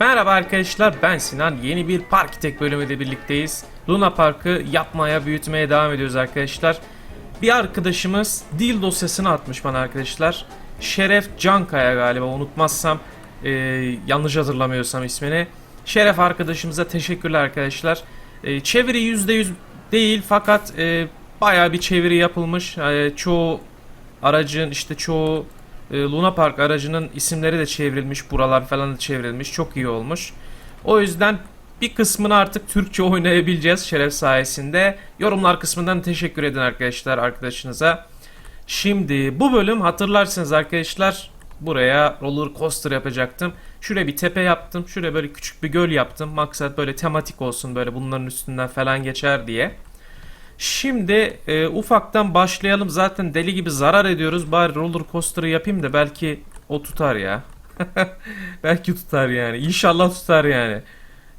Merhaba arkadaşlar ben Sinan. Yeni bir Parkitek bölümüyle birlikteyiz. Luna Park'ı yapmaya, büyütmeye devam ediyoruz arkadaşlar. Bir arkadaşımız dil dosyasını atmış bana arkadaşlar. Şeref Cankaya galiba unutmazsam e, yanlış hatırlamıyorsam ismini. Şeref arkadaşımıza teşekkürler arkadaşlar. E, çeviri %100 değil fakat e, bayağı bir çeviri yapılmış. E, çoğu aracın işte çoğu e, Luna Park aracının isimleri de çevrilmiş. Buralar falan da çevrilmiş. Çok iyi olmuş. O yüzden bir kısmını artık Türkçe oynayabileceğiz Şeref sayesinde. Yorumlar kısmından teşekkür edin arkadaşlar arkadaşınıza. Şimdi bu bölüm hatırlarsınız arkadaşlar buraya roller coaster yapacaktım. Şuraya bir tepe yaptım. Şuraya böyle küçük bir göl yaptım. Maksat böyle tematik olsun böyle bunların üstünden falan geçer diye. Şimdi e, ufaktan başlayalım. Zaten deli gibi zarar ediyoruz. Bari roller coaster'ı yapayım da belki o tutar ya. belki tutar yani. İnşallah tutar yani.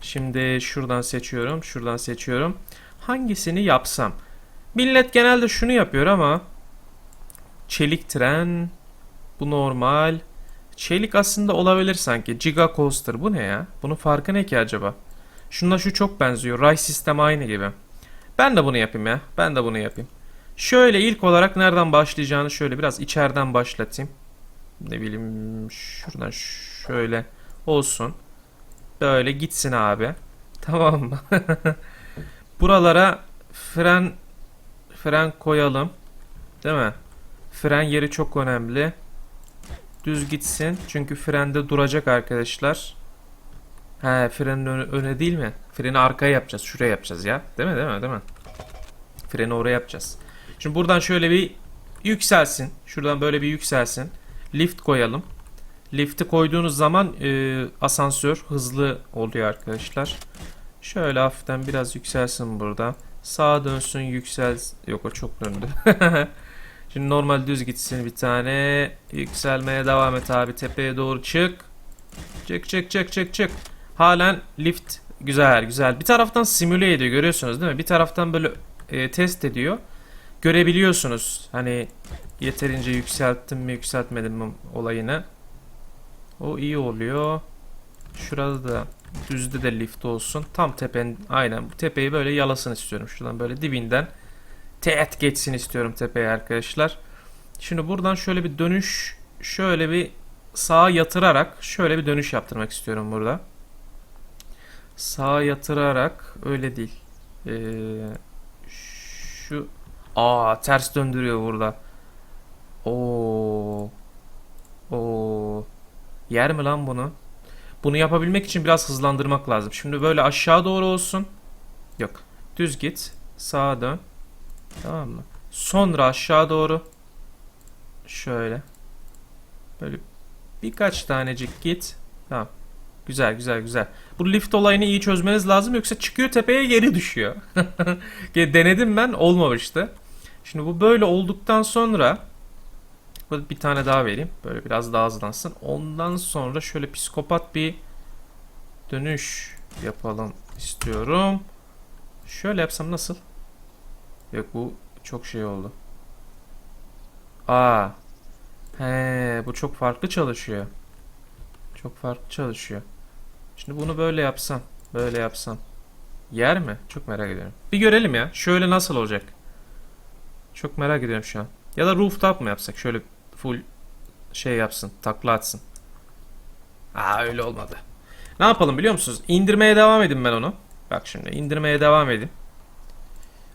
Şimdi şuradan seçiyorum. Şuradan seçiyorum. Hangisini yapsam? Millet genelde şunu yapıyor ama çelik tren bu normal. Çelik aslında olabilir sanki. Giga Coaster bu ne ya? Bunun farkı ne ki acaba? Şununla şu çok benziyor. Ray sistemi aynı gibi. Ben de bunu yapayım ya. Ben de bunu yapayım. Şöyle ilk olarak nereden başlayacağını şöyle biraz içeriden başlatayım. Ne bileyim şuradan şöyle olsun. Böyle gitsin abi. Tamam mı? Buralara fren fren koyalım. Değil mi? Fren yeri çok önemli. Düz gitsin. Çünkü frende duracak arkadaşlar. He frenin önü, öne değil mi? Freni arkaya yapacağız. Şuraya yapacağız ya. Değil mi? Değil mi? Değil mi? Freni oraya yapacağız. Şimdi buradan şöyle bir yükselsin. Şuradan böyle bir yükselsin. Lift koyalım. Lift'i koyduğunuz zaman e, asansör hızlı oluyor arkadaşlar. Şöyle hafiften biraz yükselsin burada. Sağa dönsün yüksel... Yok o çok döndü. Şimdi normal düz gitsin bir tane. Yükselmeye devam et abi. Tepeye doğru çık. Çık çık çık çık çık. Halen lift güzel güzel. Bir taraftan simüle ediyor görüyorsunuz değil mi? Bir taraftan böyle e, test ediyor. Görebiliyorsunuz. Hani yeterince yükselttim mi yükseltmedim mi olayını. O iyi oluyor. Şurada da düzde de lift olsun. Tam tepenin aynen bu tepeyi böyle yalasın istiyorum. Şuradan böyle dibinden teğet geçsin istiyorum tepeye arkadaşlar. Şimdi buradan şöyle bir dönüş şöyle bir sağa yatırarak şöyle bir dönüş yaptırmak istiyorum burada. Sağa yatırarak öyle değil. Ee, şu aa ters döndürüyor burada. Oo. Oo. Yer mi lan bunu? Bunu yapabilmek için biraz hızlandırmak lazım. Şimdi böyle aşağı doğru olsun. Yok. Düz git. Sağa dön. Tamam mı? Sonra aşağı doğru. Şöyle. Böyle birkaç tanecik git. Tamam. Güzel güzel güzel. Bu lift olayını iyi çözmeniz lazım yoksa çıkıyor tepeye geri düşüyor. Denedim ben olmamıştı. Şimdi bu böyle olduktan sonra bir tane daha vereyim. Böyle biraz daha hızlansın. Ondan sonra şöyle psikopat bir dönüş yapalım istiyorum. Şöyle yapsam nasıl? Yok bu çok şey oldu. Aa. He, bu çok farklı çalışıyor. Çok farklı çalışıyor. Şimdi bunu böyle yapsam, böyle yapsam yer mi? Çok merak ediyorum. Bir görelim ya. Şöyle nasıl olacak? Çok merak ediyorum şu an. Ya da rooftop mu yapsak? Şöyle full şey yapsın, takla atsın. Aa öyle olmadı. Ne yapalım biliyor musunuz? İndirmeye devam edin ben onu. Bak şimdi indirmeye devam edin.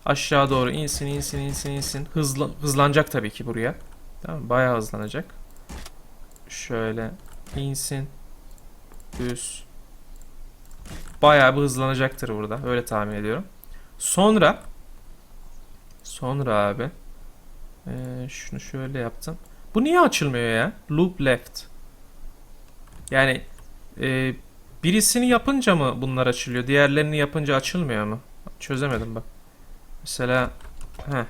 Aşağı doğru insin, insin, insin, insin. Hızla, hızlanacak tabii ki buraya. Tamam bayağı hızlanacak. Şöyle insin. Düz. Bayağı bir hızlanacaktır burada. Öyle tahmin ediyorum. Sonra sonra abi ee, şunu şöyle yaptım. Bu niye açılmıyor ya? Loop left. Yani e, birisini yapınca mı bunlar açılıyor? Diğerlerini yapınca açılmıyor mu? Çözemedim bak. Mesela he.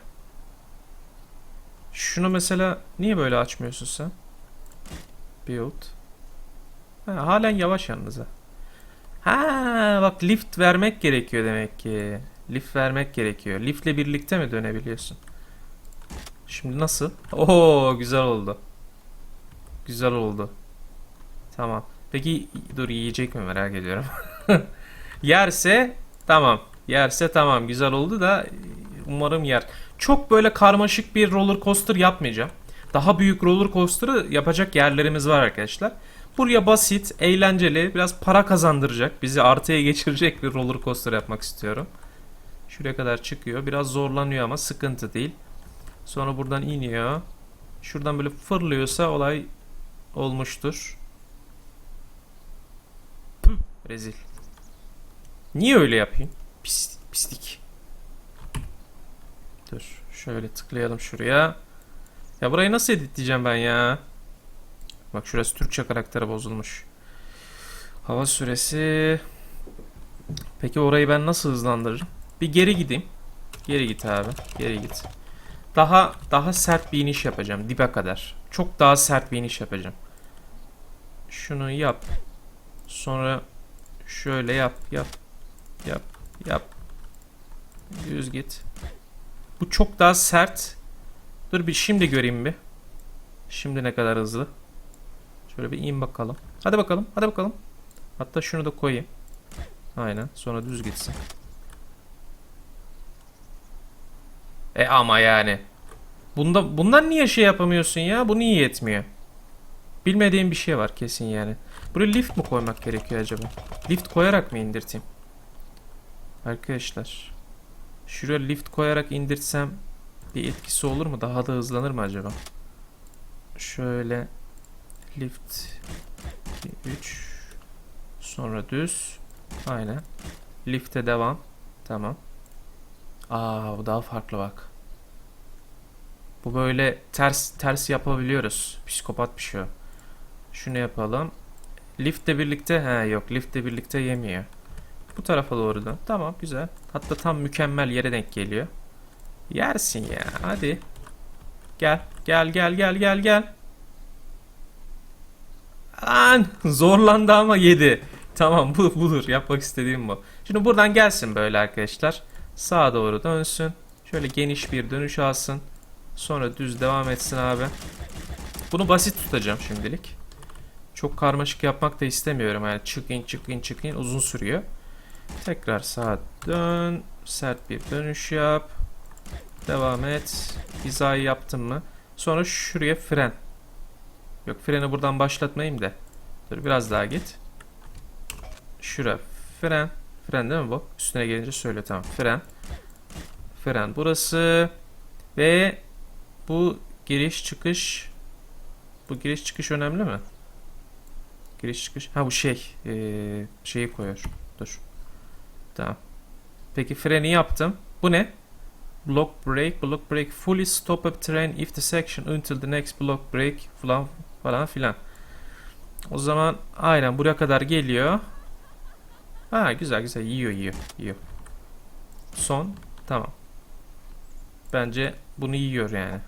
Şunu mesela niye böyle açmıyorsun sen? Build. Ha, halen yavaş yalnız ha. Ha bak lift vermek gerekiyor demek ki. Lift vermek gerekiyor. Liftle birlikte mi dönebiliyorsun? Şimdi nasıl? Oo güzel oldu. Güzel oldu. Tamam. Peki dur yiyecek mi merak ediyorum. Yerse tamam. Yerse tamam güzel oldu da umarım yer. Çok böyle karmaşık bir roller coaster yapmayacağım. Daha büyük roller coaster'ı yapacak yerlerimiz var arkadaşlar. Buraya basit, eğlenceli, biraz para kazandıracak, bizi artıya geçirecek bir roller coaster yapmak istiyorum. Şuraya kadar çıkıyor. Biraz zorlanıyor ama sıkıntı değil. Sonra buradan iniyor. Şuradan böyle fırlıyorsa olay olmuştur. Püh, rezil. Niye öyle yapayım? Pis, pislik. Dur. Şöyle tıklayalım şuraya. Ya burayı nasıl editleyeceğim ben ya? Bak şurası Türkçe karakteri bozulmuş. Hava süresi. Peki orayı ben nasıl hızlandırırım? Bir geri gideyim. Geri git abi. Geri git. Daha daha sert bir iniş yapacağım dibe kadar. Çok daha sert bir iniş yapacağım. Şunu yap. Sonra şöyle yap, yap, yap, yap. Düz git. Bu çok daha sert. Dur bir şimdi göreyim bir. Şimdi ne kadar hızlı. Şöyle bir in bakalım. Hadi bakalım, hadi bakalım. Hatta şunu da koyayım. Aynen. Sonra düz gitsin. E ama yani. Bunda bundan niye şey yapamıyorsun ya? Bu niye yetmiyor? Bilmediğim bir şey var kesin yani. Buraya lift mi koymak gerekiyor acaba? Lift koyarak mı indirteyim? Arkadaşlar. Şuraya lift koyarak indirtsem bir etkisi olur mu? Daha da hızlanır mı acaba? Şöyle lift 3 sonra düz. Aynen. Lifte devam. Tamam. Aa bu daha farklı bak. Bu böyle ters ters yapabiliyoruz. Psikopat bir şey şunu yapalım. Liftle birlikte he yok. Liftle birlikte yemiyor. Bu tarafa doğru dön. Tamam güzel. Hatta tam mükemmel yere denk geliyor. Yersin ya hadi. Gel gel gel gel gel gel Lan zorlandı ama yedi. Tamam bu budur. Yapmak istediğim bu. Şimdi buradan gelsin böyle arkadaşlar. Sağa doğru dönsün. Şöyle geniş bir dönüş alsın. Sonra düz devam etsin abi. Bunu basit tutacağım şimdilik. Çok karmaşık yapmak da istemiyorum. Yani çık in çık in uzun sürüyor. Tekrar sağa dön. Sert bir dönüş yap. Devam et. Hizayı yaptın mı? Sonra şuraya fren. Yok freni buradan başlatmayayım da. Dur biraz daha git. Şura fren. Fren değil mi bu? Üstüne gelince söyle tamam. Fren. Fren burası. Ve bu giriş çıkış. Bu giriş çıkış önemli mi? Giriş çıkış. Ha bu şey. Ee, şeyi koyuyor. Dur. Tamam. Peki freni yaptım. Bu ne? Block break, block break, fully stop a train if the section until the next block break falan falan filan. O zaman aynen buraya kadar geliyor. Ha güzel güzel yiyor yiyor yiyor. Son tamam. Bence bunu yiyor yani.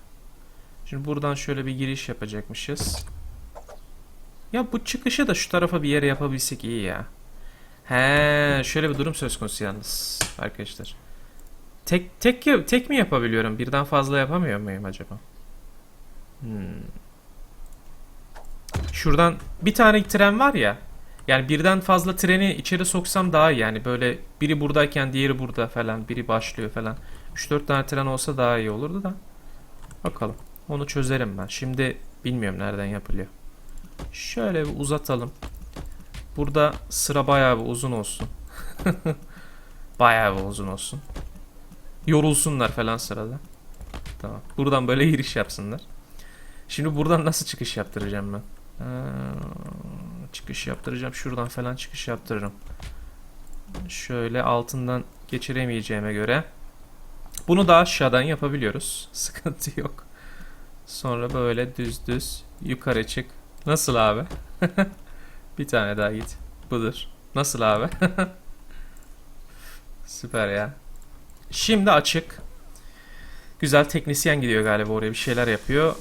Şimdi buradan şöyle bir giriş yapacakmışız. Ya bu çıkışı da şu tarafa bir yere yapabilsek iyi ya. He, şöyle bir durum söz konusu yalnız arkadaşlar. Tek tek tek mi yapabiliyorum? Birden fazla yapamıyor muyum acaba? Hmm. Şuradan bir tane tren var ya. Yani birden fazla treni içeri soksam daha iyi. Yani böyle biri buradayken diğeri burada falan. Biri başlıyor falan. 3-4 tane tren olsa daha iyi olurdu da. Bakalım. Onu çözerim ben. Şimdi bilmiyorum nereden yapılıyor. Şöyle bir uzatalım. Burada sıra bayağı bir uzun olsun. bayağı bir uzun olsun. Yorulsunlar falan sırada. Tamam. Buradan böyle giriş yapsınlar. Şimdi buradan nasıl çıkış yaptıracağım ben? Ee, çıkış yaptıracağım. Şuradan falan çıkış yaptırırım. Şöyle altından geçiremeyeceğime göre. Bunu da aşağıdan yapabiliyoruz. Sıkıntı yok. Sonra böyle düz düz yukarı çık. Nasıl abi? Bir tane daha git. Budur. Nasıl abi? Süper ya. Şimdi açık. Güzel teknisyen gidiyor galiba oraya bir şeyler yapıyor.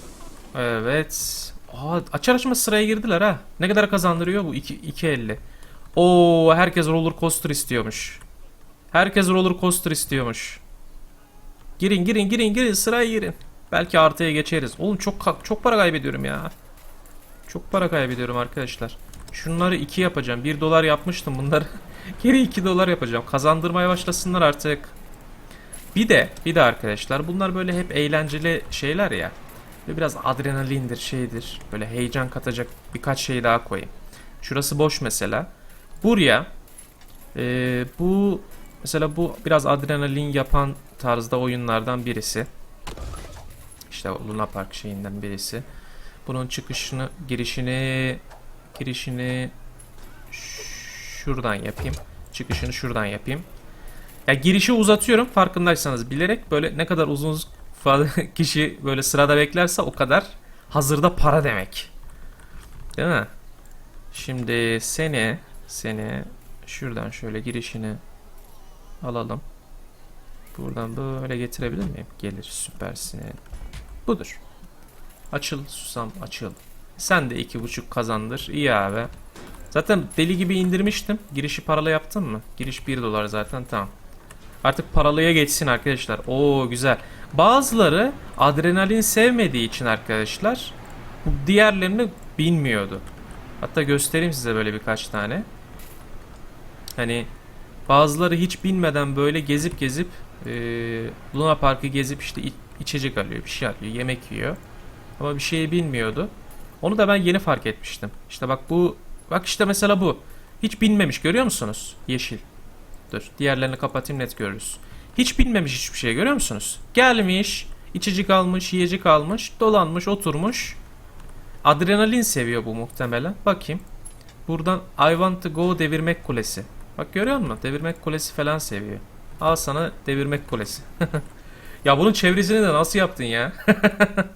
Evet. Aa, açar açmaz sıraya girdiler ha. Ne kadar kazandırıyor bu? 2.50. Oo herkes roller coaster istiyormuş. Herkes roller coaster istiyormuş. Girin girin girin girin sıraya girin. Belki artıya geçeriz. Oğlum çok çok para kaybediyorum ya. Çok para kaybediyorum arkadaşlar. Şunları 2 yapacağım. 1 dolar yapmıştım bunları. Geri 2 dolar yapacağım. Kazandırmaya başlasınlar artık. Bir de bir de arkadaşlar bunlar böyle hep eğlenceli şeyler ya. Ve biraz adrenalindir şeydir. Böyle heyecan katacak birkaç şey daha koyayım. Şurası boş mesela. Buraya eee, bu mesela bu biraz adrenalin yapan tarzda oyunlardan birisi. İşte Luna Park şeyinden birisi. Bunun çıkışını, girişini, girişini şuradan yapayım. Çıkışını şuradan yapayım. Ya girişi uzatıyorum farkındaysanız bilerek böyle ne kadar uzun kişi böyle sırada beklerse o kadar hazırda para demek. Değil mi? Şimdi seni seni şuradan şöyle girişini alalım. Buradan böyle getirebilir miyim? Gelir süpersin. Budur. Açıl susam açıl. Sen de iki buçuk kazandır. İyi abi. Zaten deli gibi indirmiştim. Girişi paralı yaptın mı? Giriş 1 dolar zaten tamam. Artık paralıya geçsin arkadaşlar. Oo güzel. Bazıları adrenalin sevmediği için arkadaşlar diğerlerini bilmiyordu. Hatta göstereyim size böyle birkaç tane. Hani bazıları hiç bilmeden böyle gezip gezip eee, Luna Park'ı gezip işte iç- içecek alıyor, bir şey alıyor, yemek yiyor. Ama bir şeyi bilmiyordu. Onu da ben yeni fark etmiştim. İşte bak bu, bak işte mesela bu. Hiç bilmemiş görüyor musunuz? Yeşil. Dur diğerlerini kapatayım net görürüz. Hiç bilmemiş hiçbir şey görüyor musunuz? Gelmiş, içecek almış, yiyecek almış, dolanmış, oturmuş. Adrenalin seviyor bu muhtemelen. Bakayım. Buradan I want to go devirmek kulesi. Bak görüyor musun? Devirmek kulesi falan seviyor. Al sana devirmek kulesi. ya bunun çevresini de nasıl yaptın ya?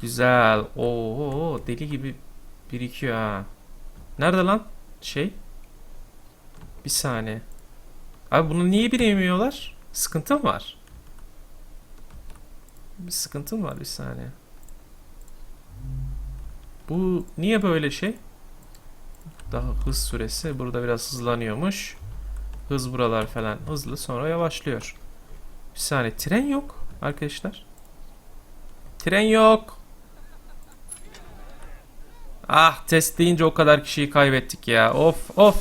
Güzel. Oo deli gibi birikiyor ha. Nerede lan şey? Bir saniye. Abi bunu niye bilemiyorlar? Sıkıntı mı var? Bir sıkıntı mı var bir saniye? Bu niye böyle şey? Daha hız süresi burada biraz hızlanıyormuş. Hız buralar falan hızlı sonra yavaşlıyor. Bir saniye tren yok arkadaşlar. Tren yok. Ah test deyince o kadar kişiyi kaybettik ya. Of of.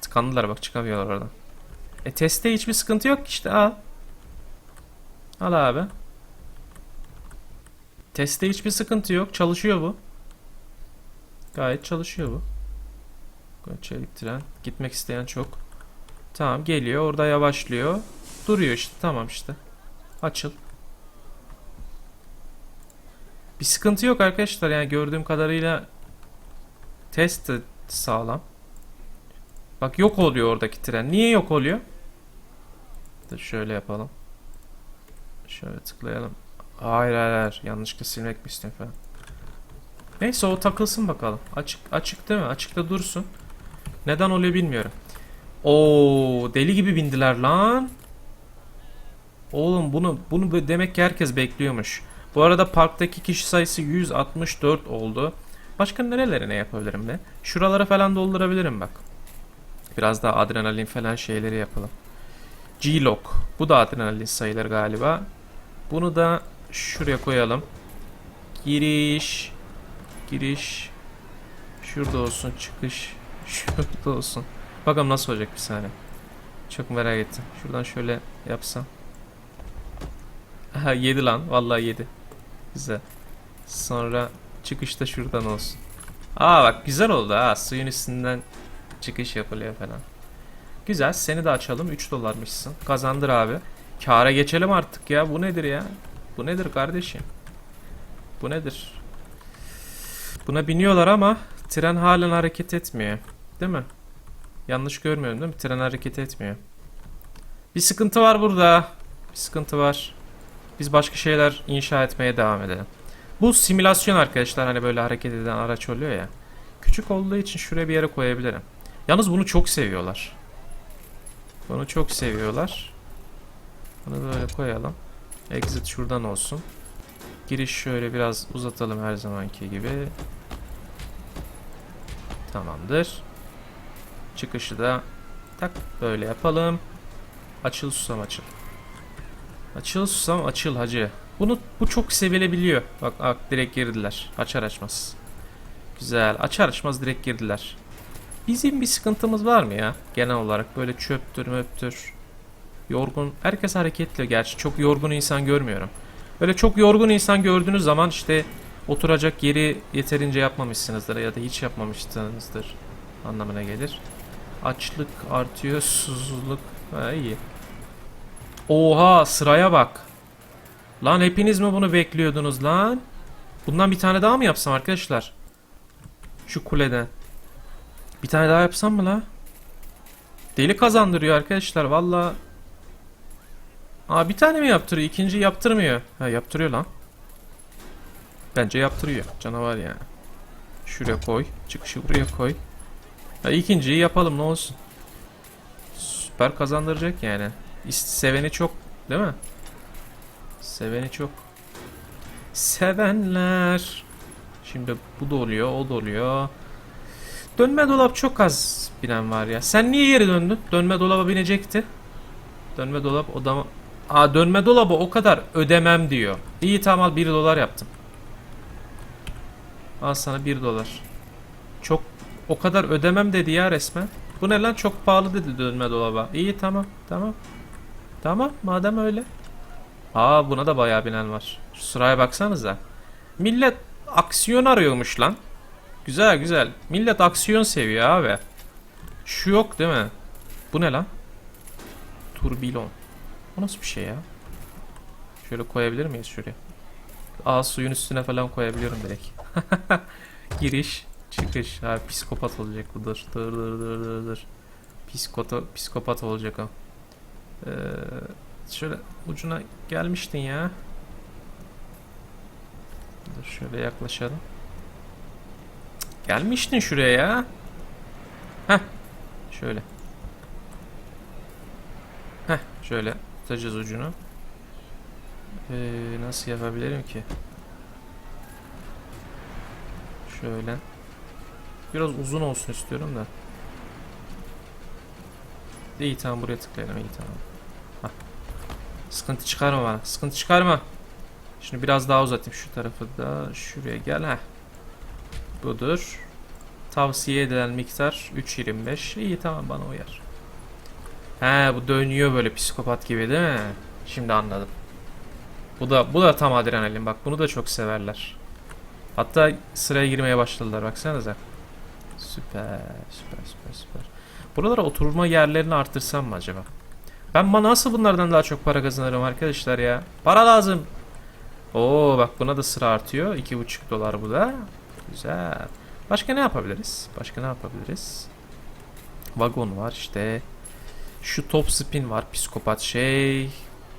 Tıkandılar bak çıkamıyorlar oradan. E testte hiçbir sıkıntı yok işte al. Al abi. Testte hiçbir sıkıntı yok. Çalışıyor bu. Gayet çalışıyor bu. Çelik tren. Gitmek isteyen çok. Tamam geliyor. Orada yavaşlıyor. Duruyor işte. Tamam işte. Açıl. Bir sıkıntı yok arkadaşlar. Yani gördüğüm kadarıyla test sağlam. Bak yok oluyor oradaki tren. Niye yok oluyor? Dur şöyle yapalım. Şöyle tıklayalım. Hayır hayır hayır. Yanlışlıkla silmek mi istiyorum falan. Neyse o takılsın bakalım. Açık açık değil mi? Açıkta dursun. Neden oluyor bilmiyorum. Oo deli gibi bindiler lan. Oğlum bunu bunu demek ki herkes bekliyormuş. Bu arada parktaki kişi sayısı 164 oldu. Başka nerelere ne yapabilirim be? Şuralara falan doldurabilirim bak. Biraz daha adrenalin falan şeyleri yapalım. G-Lock. Bu da adrenalin sayılır galiba. Bunu da şuraya koyalım. Giriş. Giriş. Şurada olsun. Çıkış. Şurada olsun. Bakalım nasıl olacak bir saniye. Çok merak ettim. Şuradan şöyle yapsam. Aha yedi lan. Vallahi yedi. Güzel. Sonra çıkışta şuradan olsun. Aa bak güzel oldu ha. Suyun üstünden çıkış yapılıyor falan. Güzel. Seni de açalım. 3 dolarmışsın. Kazandır abi. Kâra geçelim artık ya. Bu nedir ya? Bu nedir kardeşim? Bu nedir? Buna biniyorlar ama tren halen hareket etmiyor. Değil mi? Yanlış görmüyorum değil mi? Tren hareket etmiyor. Bir sıkıntı var burada. Bir sıkıntı var. Biz başka şeyler inşa etmeye devam edelim. Bu simülasyon arkadaşlar hani böyle hareket eden araç oluyor ya. Küçük olduğu için şuraya bir yere koyabilirim. Yalnız bunu çok seviyorlar. Bunu çok seviyorlar. Bunu böyle koyalım. Exit şuradan olsun. Giriş şöyle biraz uzatalım her zamanki gibi. Tamamdır. Çıkışı da tak böyle yapalım. Açıl susam açıl. Açıl susam açıl hacı. Bunu bu çok sevilebiliyor. Bak, bak direkt girdiler. Açar açmaz. Güzel. Açar açmaz direkt girdiler. Bizim bir sıkıntımız var mı ya? Genel olarak böyle çöptür möptür. Yorgun. Herkes hareketli gerçi. Çok yorgun insan görmüyorum. Böyle çok yorgun insan gördüğünüz zaman işte oturacak yeri yeterince yapmamışsınızdır ya da hiç yapmamışsınızdır anlamına gelir. Açlık artıyor, susuzluk. Ha iyi. Oha sıraya bak. Lan hepiniz mi bunu bekliyordunuz lan? Bundan bir tane daha mı yapsam arkadaşlar? Şu kuleden. Bir tane daha yapsam mı la? Deli kazandırıyor arkadaşlar valla. Aa bir tane mi yaptırıyor? İkinci yaptırmıyor. Ha yaptırıyor lan. Bence yaptırıyor. Canavar yani. Şuraya koy. Çıkışı buraya koy. Ha ikinciyi yapalım ne olsun. Süper kazandıracak yani. Seveni çok değil mi? Seveni çok. Sevenler. Şimdi bu da oluyor, o da oluyor. Dönme dolap çok az binen var ya. Sen niye geri döndün? Dönme dolaba binecekti. Dönme dolap odama... Aa dönme dolabı o kadar ödemem diyor. İyi tamam al 1 dolar yaptım. Al sana 1 dolar. Çok o kadar ödemem dedi ya resmen. Bu ne lan çok pahalı dedi dönme dolaba. İyi tamam tamam. Tamam madem öyle. Aa buna da bayağı binen var. Şu sıraya baksanıza. Millet aksiyon arıyormuş lan. Güzel güzel. Millet aksiyon seviyor abi. Şu yok değil mi? Bu ne lan? Turbilon. Bu nasıl bir şey ya? Şöyle koyabilir miyiz şuraya? Aa suyun üstüne falan koyabiliyorum direkt. Giriş, çıkış. Ha psikopat olacak bu dur. Dur dur dur dur dur. Psikota, psikopat olacak o. Ee, şöyle ucuna gelmiştin ya. Dur şöyle yaklaşalım. Gelmiştin şuraya ya. Heh. Şöyle. Heh. Şöyle tutacağız ucunu. Ee, nasıl yapabilirim ki? Şöyle. Biraz uzun olsun istiyorum da. İyi tamam buraya tıklayalım iyi tamam. Hah. Sıkıntı çıkarma bana. Sıkıntı çıkarma. Şimdi biraz daha uzatayım şu tarafı da. Şuraya gel ha. Budur. Tavsiye edilen miktar 3.25. İyi tamam bana uyar. He bu dönüyor böyle psikopat gibi değil mi? Şimdi anladım. Bu da bu da tam adrenalin bak bunu da çok severler. Hatta sıraya girmeye başladılar baksanıza. Süper süper süper süper. Buralara oturma yerlerini artırsam mı acaba? Ben bana nasıl bunlardan daha çok para kazanırım arkadaşlar ya? Para lazım. Oo bak buna da sıra artıyor. 2,5 dolar bu da. Güzel. Başka ne yapabiliriz? Başka ne yapabiliriz? Vagon var işte. Şu top spin var psikopat şey.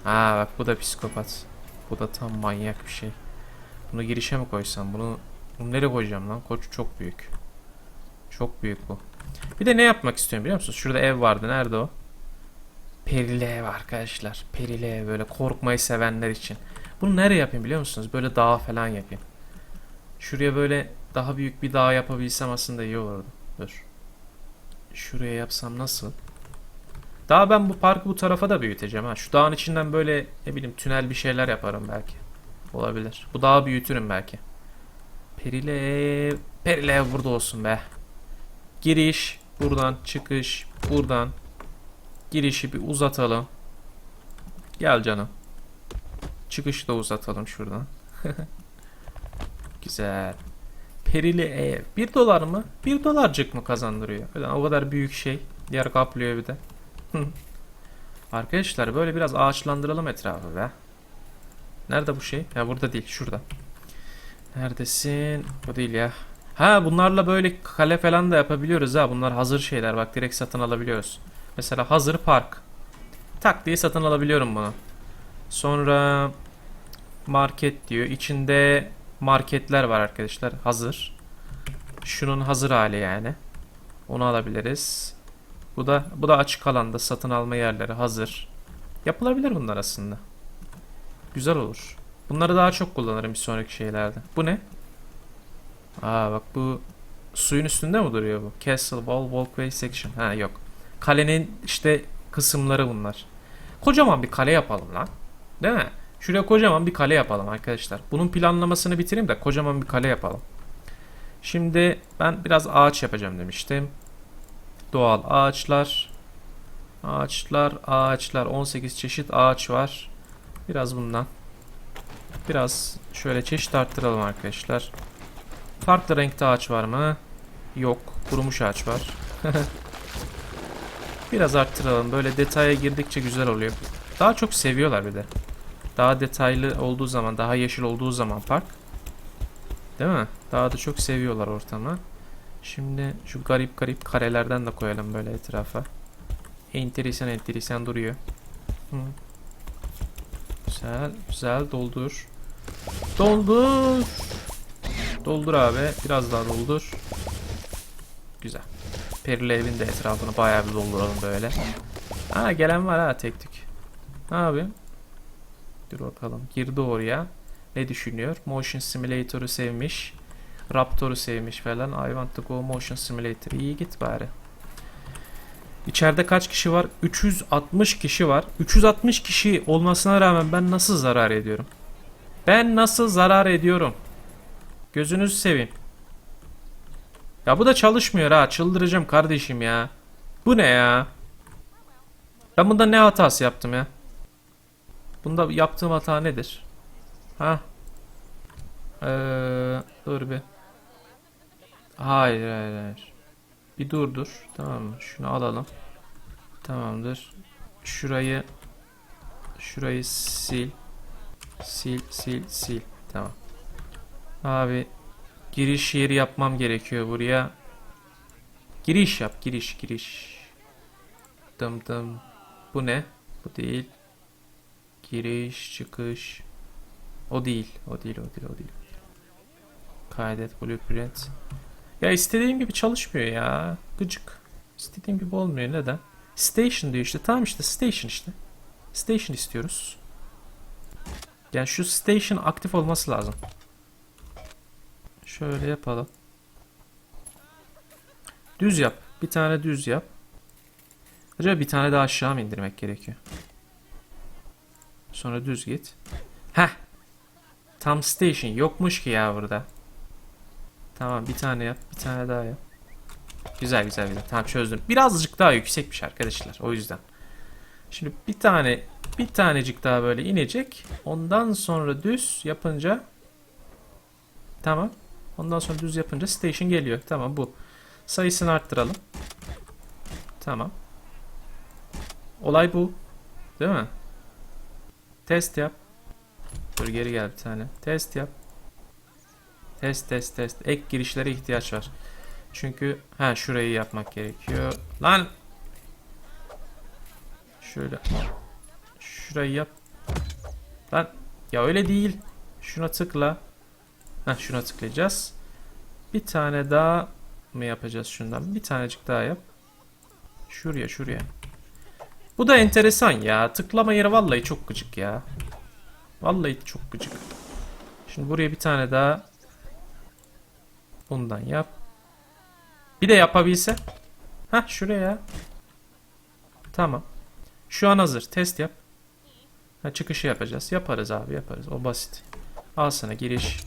Ha bak bu da psikopat. Bu da tam manyak bir şey. Bunu girişe mi koysam? Bunu, bunu nereye koyacağım lan? Koç çok büyük. Çok büyük bu. Bir de ne yapmak istiyorum biliyor musunuz? Şurada ev vardı. Nerede o? Perili ev arkadaşlar. Perili ev böyle korkmayı sevenler için. Bunu nereye yapayım biliyor musunuz? Böyle dağ falan yapayım. Şuraya böyle daha büyük bir dağ yapabilsem aslında iyi olurdu. Dur. Şuraya yapsam nasıl? Daha ben bu parkı bu tarafa da büyüteceğim ha. Şu dağın içinden böyle ne bileyim tünel bir şeyler yaparım belki. Olabilir. Bu dağı büyütürüm belki. Perili ev burada olsun be. Giriş. Buradan çıkış. Buradan. Girişi bir uzatalım. Gel canım. Çıkışı da uzatalım şuradan. Güzel. Perili ev. 1 dolar mı? 1 dolarcık mı kazandırıyor? Öyle o kadar büyük şey. Yer kaplıyor bir de. Arkadaşlar böyle biraz ağaçlandıralım etrafı be. Nerede bu şey? Ya burada değil şurada. Neredesin? Bu değil ya. Ha bunlarla böyle kale falan da yapabiliyoruz ha. Bunlar hazır şeyler bak direkt satın alabiliyoruz. Mesela hazır park. Tak diye satın alabiliyorum bunu. Sonra market diyor. İçinde marketler var arkadaşlar. Hazır. Şunun hazır hali yani. Onu alabiliriz. Bu da bu da açık alanda satın alma yerleri hazır. Yapılabilir bunlar aslında. Güzel olur. Bunları daha çok kullanırım bir sonraki şeylerde. Bu ne? Aa bak bu suyun üstünde mi duruyor bu? Castle Wall Walkway Section. Ha yok. Kalenin işte kısımları bunlar. Kocaman bir kale yapalım lan. Değil mi? Şuraya kocaman bir kale yapalım arkadaşlar. Bunun planlamasını bitireyim de kocaman bir kale yapalım. Şimdi ben biraz ağaç yapacağım demiştim. Doğal ağaçlar. Ağaçlar, ağaçlar. 18 çeşit ağaç var. Biraz bundan. Biraz şöyle çeşit arttıralım arkadaşlar. Farklı renkte ağaç var mı? Yok. Kurumuş ağaç var. Biraz arttıralım. Böyle detaya girdikçe güzel oluyor. Daha çok seviyorlar bir de. Daha detaylı olduğu zaman, daha yeşil olduğu zaman park. Değil mi? Daha da çok seviyorlar ortamı. Şimdi şu garip garip karelerden de koyalım böyle etrafa. Enteresan enteresan duruyor. Hı. Güzel, güzel doldur. Doldur. Doldur abi. Biraz daha doldur. Güzel. Perili evin de etrafını bayağı bir dolduralım böyle. Ha gelen var ha tek tük. Ne yapayım? Dur bakalım. Girdi oraya. Ne düşünüyor? Motion Simulator'u sevmiş. Raptor'u sevmiş falan. I want to go Motion Simulator. İyi git bari. İçeride kaç kişi var? 360 kişi var. 360 kişi olmasına rağmen ben nasıl zarar ediyorum? Ben nasıl zarar ediyorum? Gözünüzü seveyim. Ya bu da çalışmıyor ha. Çıldıracağım kardeşim ya. Bu ne ya? Ben bunda ne hatası yaptım ya? Bunda yaptığım hata nedir? Ha? Ee, dur bir. Hayır hayır hayır. Bir dur dur. Tamam mı? Şunu alalım. Tamamdır. Şurayı şurayı sil. Sil sil sil. Tamam. Abi giriş yeri yapmam gerekiyor buraya. Giriş yap, giriş, giriş. Dım dım. Bu ne? Bu değil. Giriş, çıkış. O değil, o değil, o değil, o değil. Kaydet, blueprint. Ya istediğim gibi çalışmıyor ya. Gıcık. İstediğim gibi olmuyor. Neden? Station diyor işte. Tamam işte station işte. Station istiyoruz. Yani şu station aktif olması lazım. Şöyle yapalım. Düz yap. Bir tane düz yap. Acaba bir tane daha aşağı mı indirmek gerekiyor? Sonra düz git. Heh. Tam station yokmuş ki ya burada. Tamam bir tane yap. Bir tane daha yap. Güzel güzel güzel. Tamam çözdüm. Birazcık daha yüksekmiş arkadaşlar. O yüzden. Şimdi bir tane bir tanecik daha böyle inecek. Ondan sonra düz yapınca Tamam. Ondan sonra düz yapınca station geliyor. Tamam bu. Sayısını arttıralım. Tamam. Olay bu. Değil mi? Test yap. Dur geri gel bir tane. Test yap. Test test test. Ek girişlere ihtiyaç var. Çünkü ha şurayı yapmak gerekiyor. Lan. Şöyle. Şurayı yap. Lan. Ya öyle değil. Şuna tıkla. Heh, şuna tıklayacağız. Bir tane daha mı yapacağız şundan? Bir tanecik daha yap. Şuraya şuraya. Bu da enteresan ya. Tıklama yeri vallahi çok gıcık ya. Vallahi çok gıcık. Şimdi buraya bir tane daha bundan yap. Bir de yapabilse. Heh şuraya. Tamam. Şu an hazır. Test yap. Ha, çıkışı yapacağız. Yaparız abi yaparız. O basit. Al sana giriş.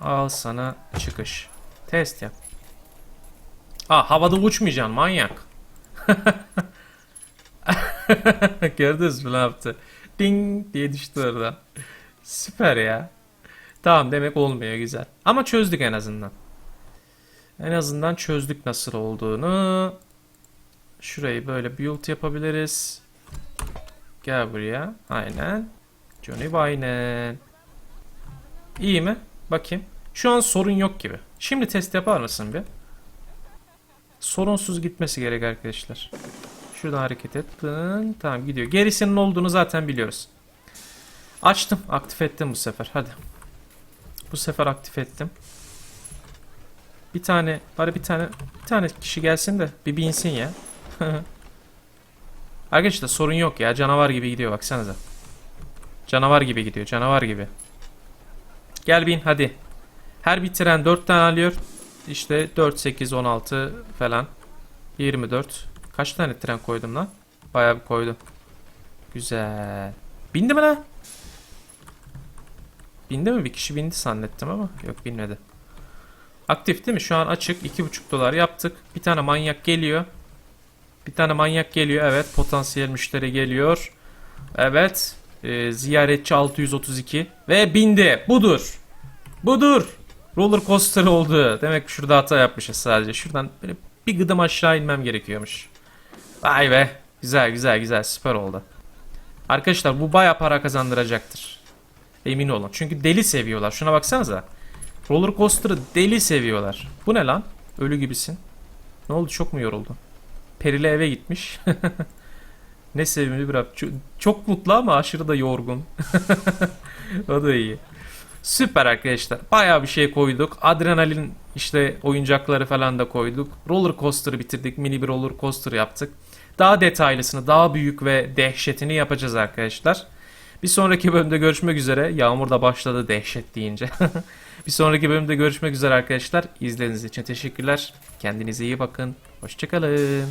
Al sana çıkış. Test yap. Aa havada uçmayacaksın manyak. Gördünüz mü ne yaptı? Ding diye düştü orada. Süper ya. Tamam demek olmuyor güzel. Ama çözdük en azından. En azından çözdük nasıl olduğunu. Şurayı böyle build yapabiliriz. Gel buraya. Aynen. Johnny aynen. İyi mi? Bakayım. Şu an sorun yok gibi. Şimdi test yapar mısın bir? Sorunsuz gitmesi gerek arkadaşlar. Şuradan hareket et. Tamam gidiyor. Gerisinin olduğunu zaten biliyoruz. Açtım. Aktif ettim bu sefer. Hadi. Bu sefer aktif ettim. Bir tane, bari bir tane, bir tane kişi gelsin de bir binsin ya. Arkadaşlar sorun yok ya. Canavar gibi gidiyor baksanıza. Canavar gibi gidiyor. Canavar gibi. Gel bin hadi. Her bitiren 4 tane alıyor. İşte 4, 8, 16 falan. 24. Kaç tane tren koydum lan? Bayağı bir koydum. Güzel. Bindi mi lan? Bindi mi? Bir kişi bindi zannettim ama. Yok binmedi. Aktif değil mi? Şu an açık. 2,5 dolar yaptık. Bir tane manyak geliyor. Bir tane manyak geliyor. Evet. Potansiyel müşteri geliyor. Evet. Ee, ziyaretçi 632. Ve bindi. Budur. Budur. Roller coaster oldu. Demek şurada hata yapmışız sadece. Şuradan böyle bir gıdım aşağı inmem gerekiyormuş. Vay be. Güzel güzel güzel. Süper oldu. Arkadaşlar bu baya para kazandıracaktır. Emin olun. Çünkü deli seviyorlar. Şuna baksanıza. Roller coaster'ı deli seviyorlar. Bu ne lan? Ölü gibisin. Ne oldu? Çok mu yoruldu? Perili eve gitmiş. ne sevimli bir abi. Çok, çok mutlu ama aşırı da yorgun. o da iyi. Süper arkadaşlar. Bayağı bir şey koyduk. Adrenalin işte oyuncakları falan da koyduk. Roller coaster'ı bitirdik. Mini bir roller coaster yaptık. Daha detaylısını, daha büyük ve dehşetini yapacağız arkadaşlar. Bir sonraki bölümde görüşmek üzere. Yağmur da başladı dehşet deyince. bir sonraki bölümde görüşmek üzere arkadaşlar. İzlediğiniz için teşekkürler. Kendinize iyi bakın. Hoşçakalın.